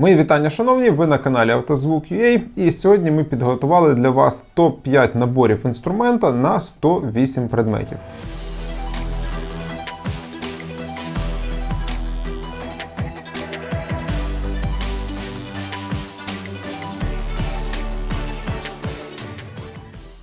Мої вітання, шановні! Ви на каналі Автозвук.ua і сьогодні ми підготували для вас топ-5 наборів інструмента на 108 предметів.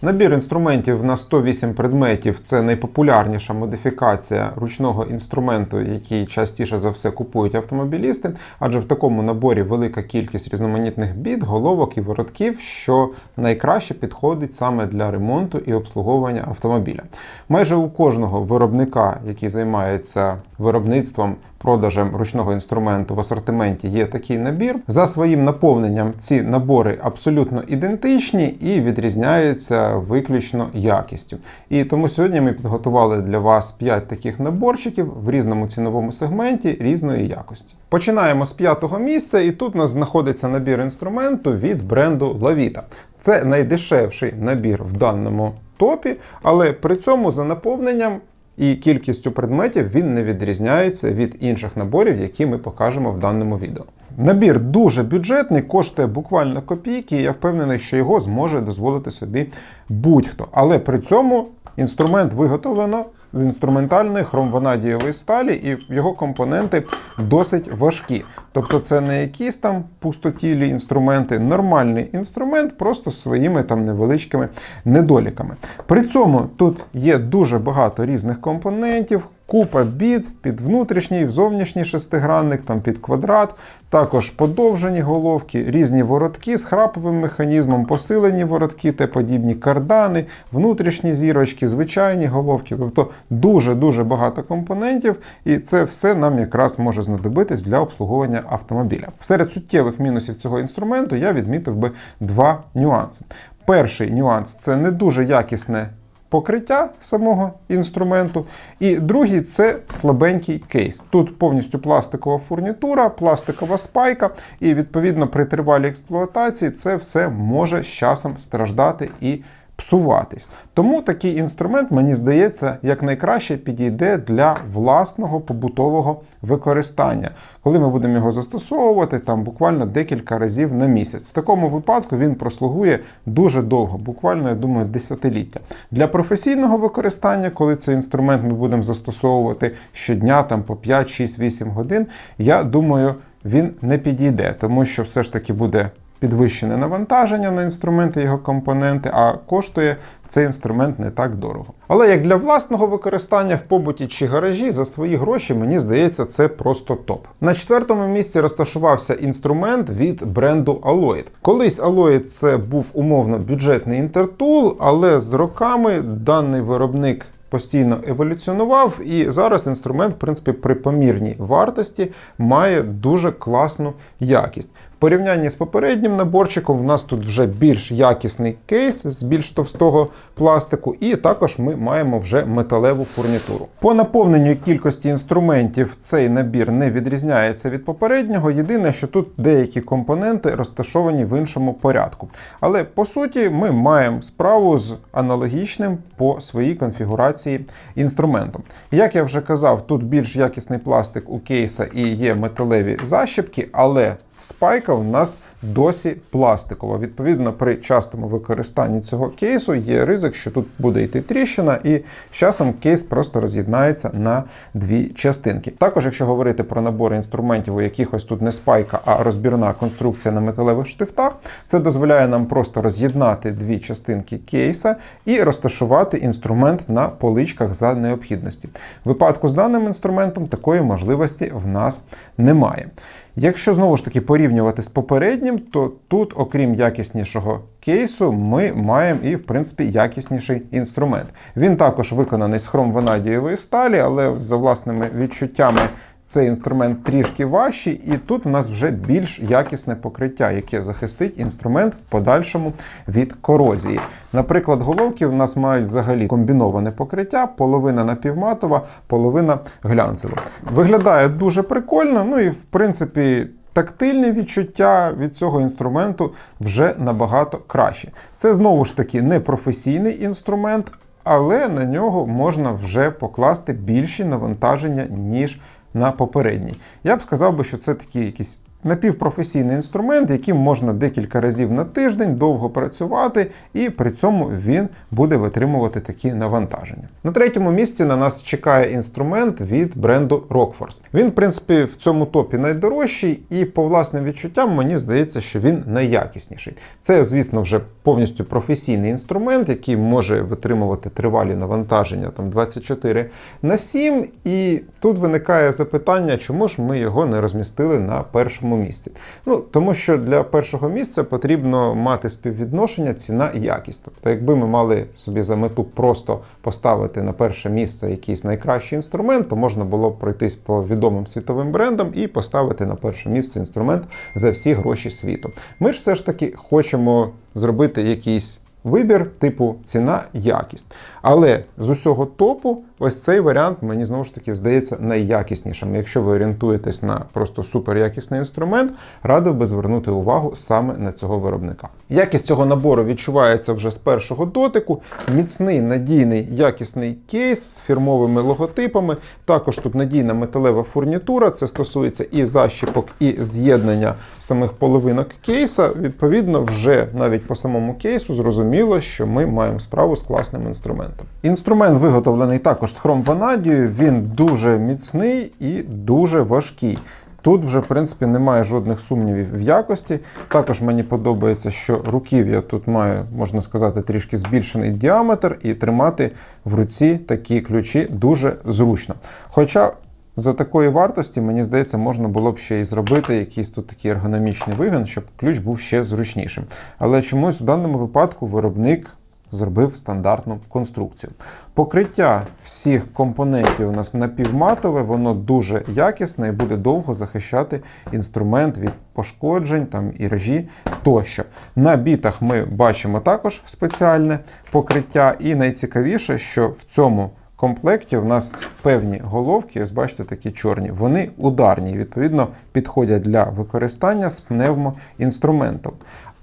Набір інструментів на 108 предметів це найпопулярніша модифікація ручного інструменту, який частіше за все купують автомобілісти, адже в такому наборі велика кількість різноманітних біт, головок і воротків, що найкраще підходить саме для ремонту і обслуговування автомобіля. Майже у кожного виробника, який займається виробництвом продажем ручного інструменту в асортименті є такий набір. За своїм наповненням ці набори абсолютно ідентичні і відрізняються виключно якістю. І тому сьогодні ми підготували для вас 5 таких наборчиків в різному ціновому сегменті різної якості. Починаємо з п'ятого місця, і тут у нас знаходиться набір інструменту від бренду Lavita. Це найдешевший набір в даному топі, але при цьому за наповненням і кількістю предметів він не відрізняється від інших наборів, які ми покажемо в даному відео. Набір дуже бюджетний, коштує буквально копійки, і я впевнений, що його зможе дозволити собі будь-хто. Але при цьому інструмент виготовлено з інструментальної хромванадієвої сталі, і його компоненти досить важкі. Тобто це не якісь там пустотілі інструменти, нормальний інструмент, просто з своїми там невеличкими недоліками. При цьому тут є дуже багато різних компонентів. Купа біт під внутрішній, зовнішній шестигранник, там під квадрат, також подовжені головки, різні воротки з храповим механізмом, посилені воротки, те подібні кардани, внутрішні зірочки, звичайні головки. Тобто дуже-дуже багато компонентів, і це все нам якраз може знадобитись для обслуговування автомобіля. Серед суттєвих мінусів цього інструменту я відмітив би два нюанси. Перший нюанс це не дуже якісне покриття самого інструменту. І другий це слабенький кейс. Тут повністю пластикова фурнітура, пластикова спайка, і відповідно при тривалій експлуатації це все може з часом страждати і псуватись. Тому такий інструмент, мені здається, якнайкраще підійде для власного побутового використання, коли ми будемо його застосовувати там буквально декілька разів на місяць. В такому випадку він прослугує дуже довго, буквально, я думаю, десятиліття. Для професійного використання, коли цей інструмент ми будемо застосовувати щодня там по 5, 6, 8 годин, я думаю, він не підійде, тому що все ж таки буде підвищене навантаження на інструменти його компоненти, а коштує цей інструмент не так дорого. Але як для власного використання в побуті чи гаражі за свої гроші, мені здається, це просто топ. На четвертому місці розташувався інструмент від бренду Alloyd. Колись Alloyd це був умовно бюджетний інтертул, але з роками даний виробник постійно еволюціонував, і зараз інструмент, в принципі, при помірній вартості має дуже класну якість. В порівнянні з попереднім наборчиком, у нас тут вже більш якісний кейс з більш товстого пластику, і також ми маємо вже металеву фурнітуру. По наповненню кількості інструментів цей набір не відрізняється від попереднього. Єдине, що тут деякі компоненти розташовані в іншому порядку. Але по суті, ми маємо справу з аналогічним по своїй конфігурації інструментом. Як я вже казав, тут більш якісний пластик у кейса і є металеві защіпки, але Спайка в нас досі пластикова. Відповідно, при частому використанні цього кейсу є ризик, що тут буде йти тріщина, і з часом кейс просто роз'єднається на дві частинки. Також, якщо говорити про набори інструментів, у якихось тут не спайка, а розбірна конструкція на металевих штифтах, це дозволяє нам просто роз'єднати дві частинки кейса і розташувати інструмент на поличках за необхідності. В випадку з даним інструментом такої можливості в нас немає. Якщо знову ж таки порівнювати з попереднім, то тут, окрім якіснішого кейсу, ми маємо і, в принципі, якісніший інструмент. Він також виконаний з хромванадієвої сталі, але за власними відчуттями цей інструмент трішки важчий, і тут у нас вже більш якісне покриття, яке захистить інструмент в подальшому від корозії. Наприклад, головки в нас мають взагалі комбіноване покриття, половина напівматова, половина глянцева. Виглядає дуже прикольно, ну і в принципі. Тактильне відчуття від цього інструменту вже набагато краще. Це знову ж таки не професійний інструмент, але на нього можна вже покласти більші навантаження, ніж на попередній. Я б сказав би, що це такі якийсь напівпрофесійний інструмент, яким можна декілька разів на тиждень довго працювати, і при цьому він буде витримувати такі навантаження. На третьому місці на нас чекає інструмент від бренду Rockforce. Він, в принципі, в цьому топі найдорожчий, і по власним відчуттям мені здається, що він найякісніший. Це, звісно, вже повністю професійний інструмент, який може витримувати тривалі навантаження там 24 на 7. І тут виникає запитання, чому ж ми його не розмістили на першому місці. Ну тому що для першого місця потрібно мати співвідношення ціна і якість. Тобто, якби ми мали собі за мету просто поставити на перше місце якийсь найкращий інструмент, то можна було б пройтись по відомим світовим брендам і поставити на перше місце інструмент за всі гроші світу. Ми ж все ж таки хочемо зробити якийсь вибір типу ціна, якість. Але з усього топу, ось цей варіант мені знову ж таки здається найякіснішим. Якщо ви орієнтуєтесь на просто суперякісний інструмент, радив би звернути увагу саме на цього виробника. Якість цього набору відчувається вже з першого дотику. Міцний, надійний, якісний кейс з фірмовими логотипами. Також тут надійна металева фурнітура. Це стосується і защіпок, і з'єднання самих половинок кейса. Відповідно, вже навіть по самому кейсу зрозуміло, що ми маємо справу з класним інструментом. Інструмент виготовлений також з хромванадію, він дуже міцний і дуже важкий. Тут вже, в принципі, немає жодних сумнівів в якості. Також мені подобається, що руків'я тут має, можна сказати, трішки збільшений діаметр, і тримати в руці такі ключі дуже зручно. Хоча за такої вартості, мені здається, можна було б ще й зробити якийсь тут такий ергономічний вигін, щоб ключ був ще зручнішим. Але чомусь в даному випадку виробник зробив стандартну конструкцію. Покриття всіх компонентів у нас напівматове, воно дуже якісне і буде довго захищати інструмент від пошкоджень, там іржі тощо. На бітах ми бачимо також спеціальне покриття, і найцікавіше, що в цьому комплекті в нас певні головки, ось бачите, такі чорні, вони ударні, відповідно, підходять для використання з пневмоінструментом.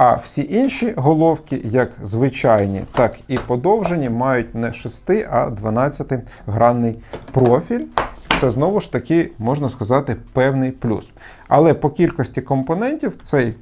А всі інші головки, як звичайні, так і подовжені, мають не 6, а 12 гранний профіль. Це знову ж таки, можна сказати, певний плюс. Але по кількості компонентів цей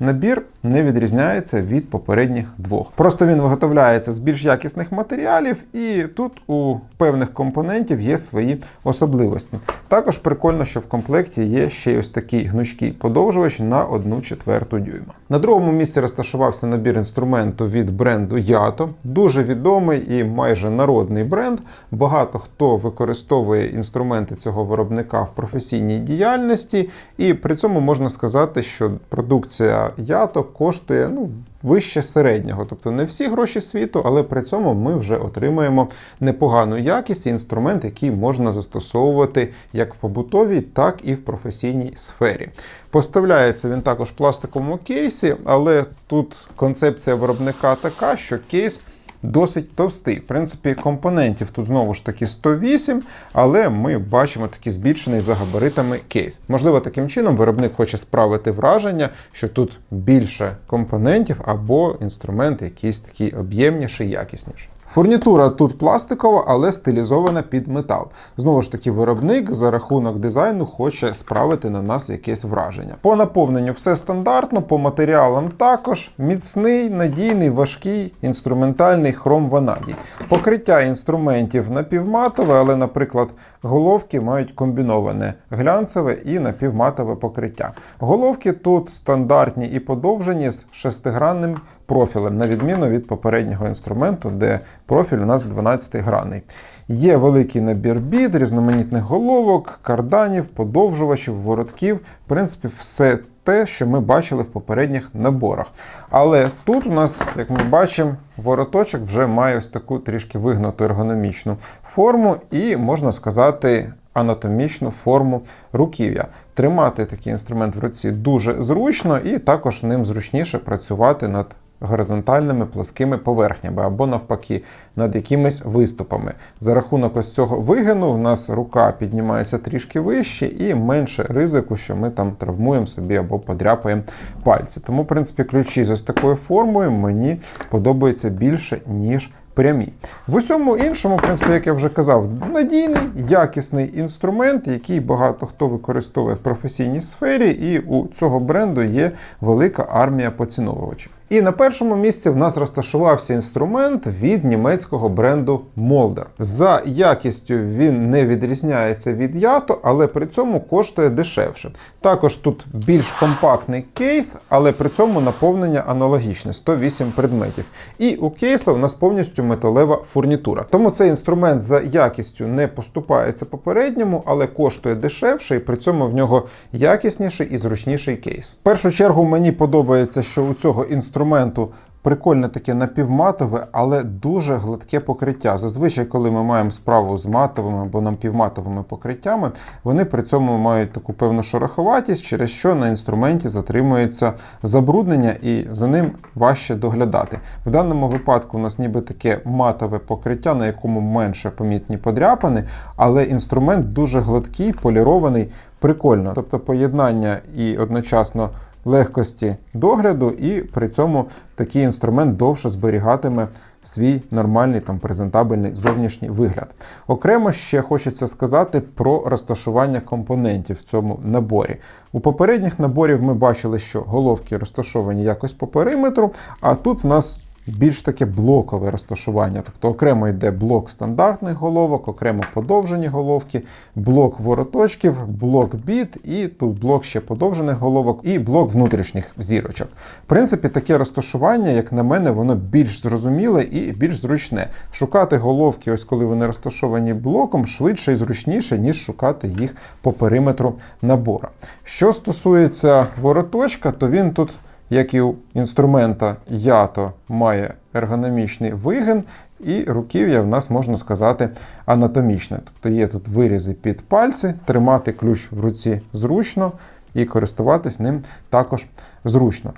Набір не відрізняється від попередніх двох. Просто він виготовляється з більш якісних матеріалів, і тут у певних компонентів є свої особливості. Також прикольно, що в комплекті є ще й ось такий гнучкий подовжувач на 1 четверту дюйма. На другому місці розташувався набір інструменту від бренду Yato. Дуже відомий і майже народний бренд. Багато хто використовує інструменти цього виробника в професійній діяльності, і при цьому можна сказати, що продукція. Ято коштує ну, вище середнього. Тобто не всі гроші світу, але при цьому ми вже отримаємо непогану якість і інструмент, який можна застосовувати як в побутовій, так і в професійній сфері. Поставляється він також в пластиковому кейсі, але тут концепція виробника така, що кейс досить товстий. В принципі, компонентів тут знову ж таки 108, але ми бачимо такий збільшений за габаритами кейс. Можливо, таким чином виробник хоче справити враження, що тут більше компонентів або інструмент якийсь такий об'ємніший, якісніший. Фурнітура тут пластикова, але стилізована під метал. Знову ж таки, виробник за рахунок дизайну хоче справити на нас якесь враження. По наповненню все стандартно, по матеріалам також міцний, надійний, важкий інструментальний хром ванадій. Покриття інструментів напівматове, але, наприклад, головки мають комбіноване глянцеве і напівматове покриття. Головки тут стандартні і подовжені з шестигранним профілем, на відміну від попереднього інструменту, де профіль у нас 12-гранний. Є великий набір бід, різноманітних головок, карданів, подовжувачів, воротків. В принципі, все те, що ми бачили в попередніх наборах. Але тут у нас, як ми бачимо, вороточок вже має ось таку трішки вигнуту ергономічну форму, і можна сказати. Анатомічну форму руків'я. Тримати такий інструмент в руці дуже зручно, і також ним зручніше працювати над горизонтальними плоскими поверхнями або навпаки над якимись виступами. За рахунок ось цього вигину в нас рука піднімається трішки вище і менше ризику, що ми там травмуємо собі або подряпаємо пальці. Тому, в принципі, ключі з ось такою формою мені подобаються більше, ніж прямі. В усьому іншому, в принципі, як я вже казав, надійний, якісний інструмент, який багато хто використовує в професійній сфері, і у цього бренду є велика армія поціновувачів. І на першому місці в нас розташувався інструмент від німецького бренду Molder. За якістю він не відрізняється від Ято, але при цьому коштує дешевше. Також тут більш компактний кейс, але при цьому наповнення аналогічне 108 предметів. І у кейса в нас повністю металева фурнітура. Тому цей інструмент за якістю не поступається попередньому, але коштує дешевше, і при цьому в нього якісніший і зручніший кейс. В першу чергу мені подобається, що у цього інструменту прикольне таке напівматове, але дуже гладке покриття. Зазвичай, коли ми маємо справу з матовими або напівматовими покриттями, вони при цьому мають таку певну шероховатість, через що на інструменті затримується забруднення і за ним важче доглядати. В даному випадку у нас ніби таке матове покриття, на якому менше помітні подряпини, але інструмент дуже гладкий, полірований, прикольно. Тобто поєднання і одночасно легкості догляду, і при цьому такий інструмент довше зберігатиме свій нормальний там презентабельний зовнішній вигляд. Окремо ще хочеться сказати про розташування компонентів в цьому наборі. У попередніх наборів ми бачили, що головки розташовані якось по периметру, а тут в нас більш таке блокове розташування. Тобто окремо йде блок стандартних головок, окремо подовжені головки, блок вороточків, блок біт, і тут блок ще подовжених головок, і блок внутрішніх зірочок. В принципі, таке розташування, як на мене, воно більш зрозуміле і більш зручне. Шукати головки, ось коли вони розташовані блоком, швидше і зручніше, ніж шукати їх по периметру набора. Що стосується вороточка, то він тут як і у інструмента ято має ергономічний вигин, і руків'я в нас можна сказати анатомічне. Тобто є тут вирізи під пальці, тримати ключ в руці зручно і користуватись ним також зручно.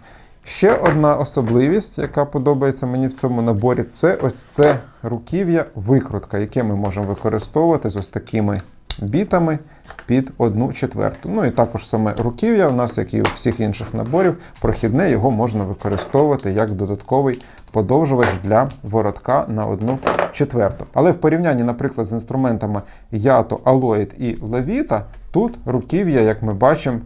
Ще одна особливість, яка подобається мені в цьому наборі, це ось це руків'я викрутка, яке ми можемо використовувати з ось такими бітами під 1 четверту. Ну і також саме руків'я у нас, як і у всіх інших наборів, прохідне його можна використовувати як додатковий подовжувач для воротка на 1 четверту. Але в порівнянні, наприклад, з інструментами Yato, Aloyd і Levita, тут руків'я, як ми бачимо,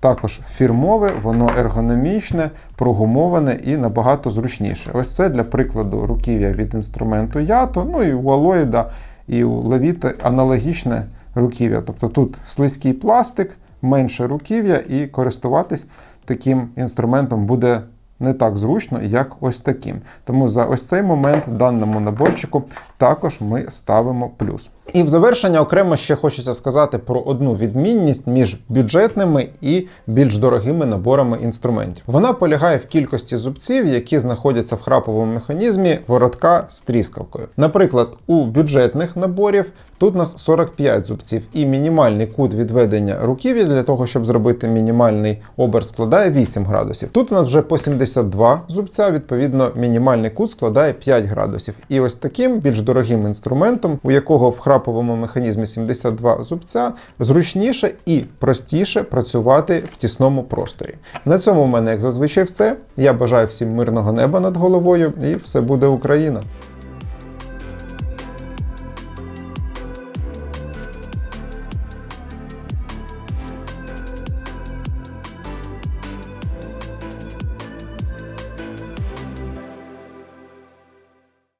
також фірмове, воно ергономічне, прогумоване і набагато зручніше. Ось це для прикладу руків'я від інструменту Yato, ну і у Aloyd, і у Levita аналогічне руків'я. Тобто тут слизький пластик, менше руків'я, і користуватись таким інструментом буде не так зручно, як ось таким. Тому за ось цей момент даному наборчику також ми ставимо плюс. І в завершення окремо ще хочеться сказати про одну відмінність між бюджетними і більш дорогими наборами інструментів. Вона полягає в кількості зубців, які знаходяться в храповому механізмі воротка з тріскавкою. Наприклад, у бюджетних наборів тут у нас 45 зубців, і мінімальний кут відведення руків'я для того, щоб зробити мінімальний обер, складає 8 градусів. Тут у нас вже по 72 зубця, відповідно, мінімальний кут складає 5 градусів. І ось таким більш дорогим інструментом, у якого в храповому механізмі 72 зубця, зручніше і простіше працювати в тісному просторі. На цьому в мене, як зазвичай, все. Я бажаю всім мирного неба над головою, і все буде Україна!